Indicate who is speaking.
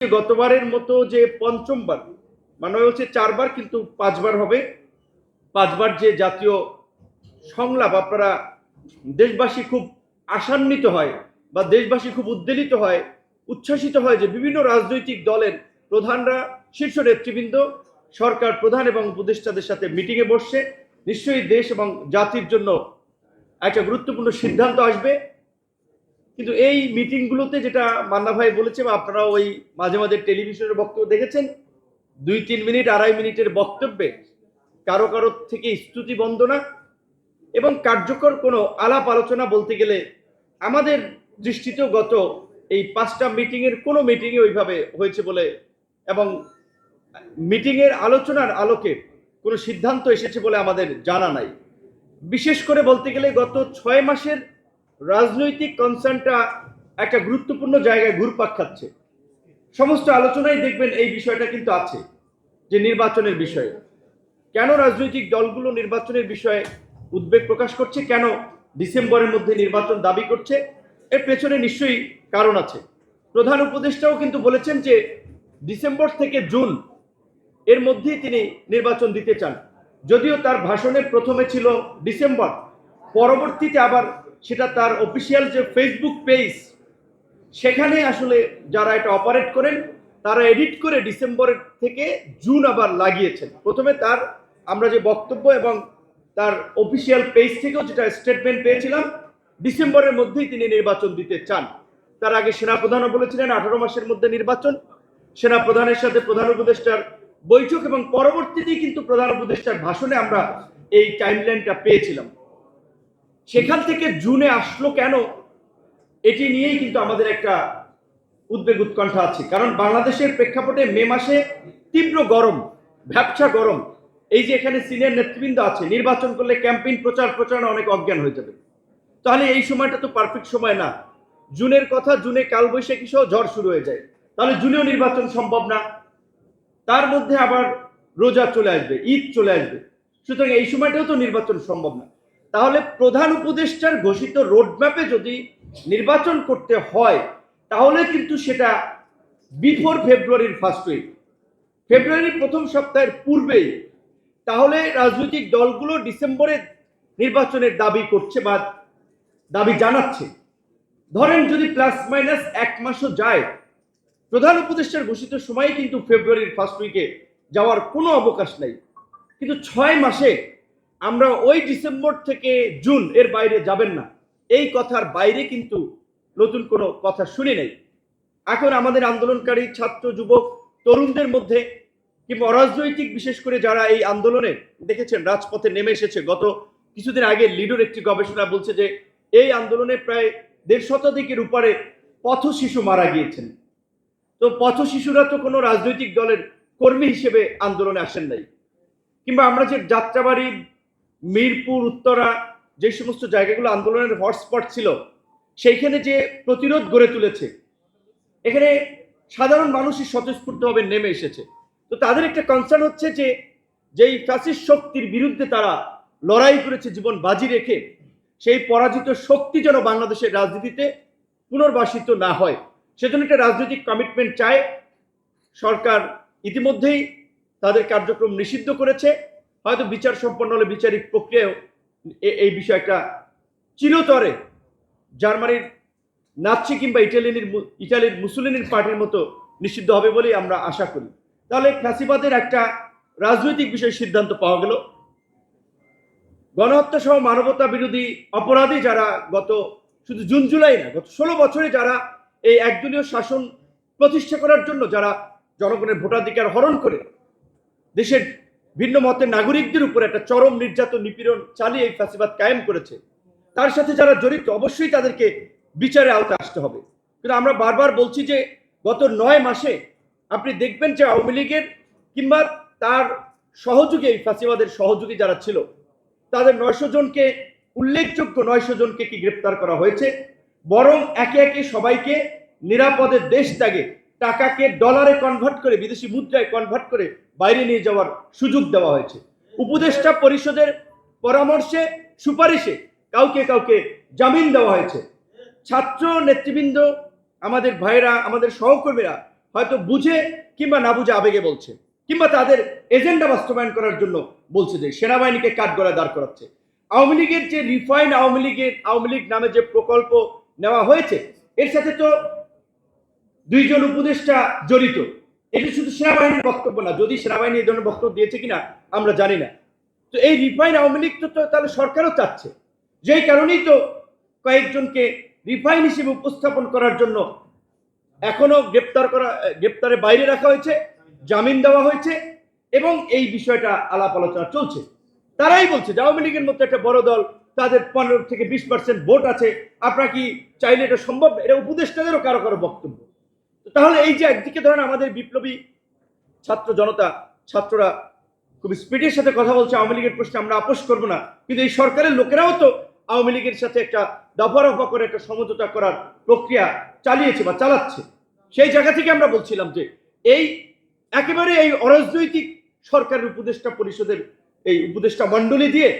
Speaker 1: গতবারের মতো যে পঞ্চমবার মানে হচ্ছে চারবার কিন্তু পাঁচবার হবে। পাঁচবার যে জাতীয় সংলাপ, আপনারা দেশবাসী খুব আশান্বিত হয় বা দেশবাসী খুব উদ্বেলিত হয়, উচ্ছ্বাসিত হয় যে বিভিন্ন রাজনৈতিক দলের প্রধানরা, শীর্ষ নেতৃবৃন্দ, সরকার প্রধান এবং উপদেষ্টাদের সাথে মিটিংয়ে বসছে। নিশ্চয়ই দেশ এবং জাতির জন্য একটা গুরুত্বপূর্ণ সিদ্ধান্ত আসবে। কিন্তু এই মিটিংগুলোতে যেটা মান্না ভাই বলেছে বা আপনারা ওই মাঝে মাঝে টেলিভিশনের বক্তব্য দেখেছেন, দুই তিন মিনিট, আড়াই মিনিটের বক্তব্যে কারও কারও থেকে স্তুতি বন্দনা এবং কার্যকর কোনো আলাপ আলোচনা বলতে গেলে আমাদের দৃষ্টিতেও গত এই পাঁচটা মিটিংয়ের কোনো মিটিংয়ে ওইভাবে হয়েছে বলে এবং মিটিংয়ের আলোচনার আলোকে কোনো সিদ্ধান্ত এসেছে বলে আমাদের জানা নাই। বিশেষ করে বলতে গেলে গত ছয় মাসের রাজনৈতিক কনসার্নটা একটা গুরুত্বপূর্ণ জায়গায় ঘুরপাক খাচ্ছে। সমস্ত আলোচনায় দেখবেন এই বিষয়টা কিন্তু আছে, যে নির্বাচনের বিষয়ে। কেন রাজনৈতিক দলগুলো নির্বাচনের বিষয়ে উদ্বেগ প্রকাশ করছে? কেন ডিসেম্বরের মধ্যে নির্বাচন দাবি করছে? এর পেছনে নিশ্চয়ই কারণ আছে। প্রধান উপদেষ্টাও কিন্তু বলেছেন যে, ডিসেম্বর থেকে জুন এর মধ্যেই তিনি নির্বাচন দিতে চান। যদিও তার ভাষণের প্রথমে ছিল ডিসেম্বর, পরবর্তীতে আবার সেটা তার অফিসিয়াল যে ফেসবুক পেজ সেখানে আসলে যারা এটা অপারেট করেন, তারা এডিট করে ডিসেম্বরের থেকে জুন আবার লাগিয়েছেন। প্রথমে তার আমরা যে বক্তব্য এবং তার অফিসিয়াল পেজ থেকেও যেটা স্টেটমেন্ট পেয়েছিলাম ডিসেম্বরের মধ্যেই তিনি নির্বাচন দিতে চান। তার আগে সেনাপ্রধানও বলেছিলেন আঠারো মাসের মধ্যে নির্বাচন। সেনাপ্রধানের সাথে প্রধান উপদেষ্টার বৈঠক এবং পরবর্তীতেই কিন্তু প্রধান উপদেষ্টার ভাষণে আমরা এই টাইমলাইনটা পেয়েছিলাম। সেখান থেকে জুনে আসলো কেন? এটি নিয়েই কিন্তু আমাদের একটা উদ্বেগ উৎকণ্ঠা আছে। কারণ বাংলাদেশের প্রেক্ষাপটে মে মাসে তীব্র গরম ভ্যাবসা গরম, এই যে এখানে সিনিয়র নেতৃবৃন্দ আছে, নির্বাচন করলে ক্যাম্পেইন প্রচার প্রচারণা অনেক অজ্ঞান হয়ে যাবে। তাহলে এই সময়টা তো পারফেক্ট সময় না। জুনের কথা, জুনে কালবৈশাখী সহ ঝড় শুরু হয়ে যায়। তাহলে জুনেও নির্বাচন সম্ভব না। তার মধ্যে আবার রোজা চলে আসবে, ঈদ চলে আসবে। সুতরাং এই সময়টাও তো নির্বাচন সম্ভব না। তাহলে প্রধান উপদেষ্টার ঘোষিত রোডম্যাপে যদি নির্বাচন করতে হয়, তাহলে কিন্তু সেটা বিফোর ফেব্রুয়ারির ফার্স্ট উইক ফেব্রুয়ারির প্রথম সপ্তাহের পূর্বেই। তাহলে রাজনৈতিক দলগুলো ডিসেম্বরে নির্বাচনের দাবি করছে বা দাবি জানাচ্ছে। ধরেন যদি প্লাস মাইনাস এক মাসও যায়, প্রধান উপদেষ্টার ঘোষিত সময় কিন্তু ফেব্রুয়ারির ফার্স্ট উইকে যাওয়ার কোনো অবকাশ নাই। কিন্তু ছয় মাসে আমরা ওই ডিসেম্বর থেকে জুন এর বাইরে যাবেন না। এই কথার বাইরে কিন্তু নতুন কোনো কথা শুনি নাই। এখন আমাদের আন্দোলনকারী ছাত্র, যুবক, তরুণদের মধ্যে কিংবা অরাজনৈতিক বিশেষ করে যারা এই আন্দোলনে দেখেছেন, রাজপথে নেমে এসেছে, গত কিছুদিন আগে লিডোর একটি গবেষণা বলছে যে এই আন্দোলনে প্রায় দেড় শতাধিকের উপরে পথ শিশু মারা গিয়েছেন। তো পথ শিশুরা তো কোনো রাজনৈতিক দলের কর্মী হিসেবে আন্দোলনে আসেন নাই। কিংবা আমরা যে যাত্রাবাড়ি মিরপুর, উত্তরা, যে সমস্ত জায়গাগুলো আন্দোলনের হটস্পট ছিল, সেইখানে যে প্রতিরোধ গড়ে তুলেছে, এখানে সাধারণ মানুষই স্বতঃস্ফূর্তভাবে নেমে এসেছে। তো তাদের একটা কনসার্ন হচ্ছে যে, যেই ফ্যাসিস্ট শক্তির বিরুদ্ধে তারা লড়াই করেছে, জীবন বাজি রেখে, সেই পরাজিত শক্তি যেন বাংলাদেশের রাজনীতিতে পুনর্বাসিত না হয়। সেজন্য একটা রাজনৈতিক কমিটমেন্ট চায়। সরকার ইতিমধ্যেই তাদের কার্যক্রম নিষিদ্ধ করেছে। হয়তো বিচার সম্পন্ন হলে বিচারিক প্রক্রিয়াও এই বিষয়টা চিরতরে জার্মানির নাৎসি কিংবা ইটালির মু- ইটালির মুসুলিনির পার্টির মতো নিষিদ্ধ হবে বলেই আমরা আশা করি। তাহলে ফ্যাসিবাদের একটা রাজনৈতিক বিষয় সিদ্ধান্ত পাওয়া গেল। গণহত্যা সহ মানবতা বিরোধী অপরাধী যারা গত শুধু জুন জুলাই না, গত ষোলো বছরে যারা এই একদলীয় শাসন প্রতিষ্ঠা করার জন্য যারা জনগণের ভোটাধিকার হরণ করে, দেশের ভিন্ন মতের নাগরিকদের উপর একটা চরম নির্যাতন নিপীড়ন চালিয়ে এই ফাঁসিবাদ কায়েম করেছে। তার সাথে যারা জড়িত, অবশ্যই তাদেরকে বিচারে আওতায় আসতে হবে। কিন্তু আমরা বারবার বলছি যে, গত নয় মাসে আপনি দেখবেন যে আওয়ামী লীগের কিংবা তার সহযোগী, এই ফাঁসিবাদের সহযোগী যারা ছিল, তাদের নয়শো জনকে, উল্লেখযোগ্য নয়শো জনকে কি গ্রেপ্তার করা হয়েছে? বরং একে একে সবাইকে নিরাপদে দেশ ত্যাগে টাকাকে ডলারে কনভার্ট করে, বিদেশি মুদ্রায় কনভার্ট করে বাইরে নিয়ে যাওয়ার সুযোগ দেওয়া হয়েছে। উপদেষ্টা পরিষদের পরামর্শে, সুপারিশে কাউকে কাউকে জামিন দেওয়া হয়েছে। ছাত্র নেতৃবৃন্দ, আমাদের ভাইরা আমাদের সহকর্মীরা হয়তো বুঝে কিংবা না বুঝে আবেগে বলছে, কিংবা তাদের এজেন্ডা বাস্তবায়ন করার জন্য বলছে যে সেনাবাহিনীকে কাঠগড়ায় দাঁড় করাচ্ছে। আওয়ামী লীগের যে রিফাইন আওয়ামী লীগের, আওয়ামী লীগ নামে যে প্রকল্প নেওয়া হয়েছে, এর সাথে তো দুইজন উপদেষ্টা জড়িত। এটি শুধু সেনাবাহিনীর বক্তব্য না, যদি সেনাবাহিনী এই ধরনের বক্তব্য দিয়েছে কিনা, আমরা জানি না। তো এই রিফাইন আওয়ামী লীগ তো তাহলে সরকারও চাচ্ছে। যেই কারণেই তো কয়েকজনকে রিফাইন হিসেবে উপস্থাপন করার জন্য এখনও গ্রেপ্তার করা, গ্রেপ্তারে বাইরে রাখা হয়েছে, জামিন দেওয়া হয়েছে, এবং এই বিষয়টা আলাপ আলোচনা চলছে। তারাই বলছে যে আওয়ামী লীগের মতো একটা বড় দল, তাদের পনেরো থেকে বিশ পার্সেন্ট ভোট আছে। আপনারা কি চাইলে এটা সম্ভব? এটা উপদেষ্টাদেরও কারও কারও বক্তব্য। তাহলে এই যে একদিকে ধরেন আমাদের বিপ্লবী ছাত্র জনতা, ছাত্ররা খুব স্পিডের সাথে কথা বলছে, আওয়ামী লীগের প্রশ্নে আমরা আপোষ করব না। কিন্তু এই সরকারের লোকেরাও তো আওয়ামী লীগের সাথে একটা দফা রফা করে একটা সমঝোতা করার প্রক্রিয়া চালিয়েছে বা চালাচ্ছে। সেই জায়গা থেকে আমরা বলছিলাম যে এই একেবারে এই অরাজনৈতিক সরকারের উপদেষ্টা পরিষদের এই উপদেষ্টা মণ্ডলী দিয়ে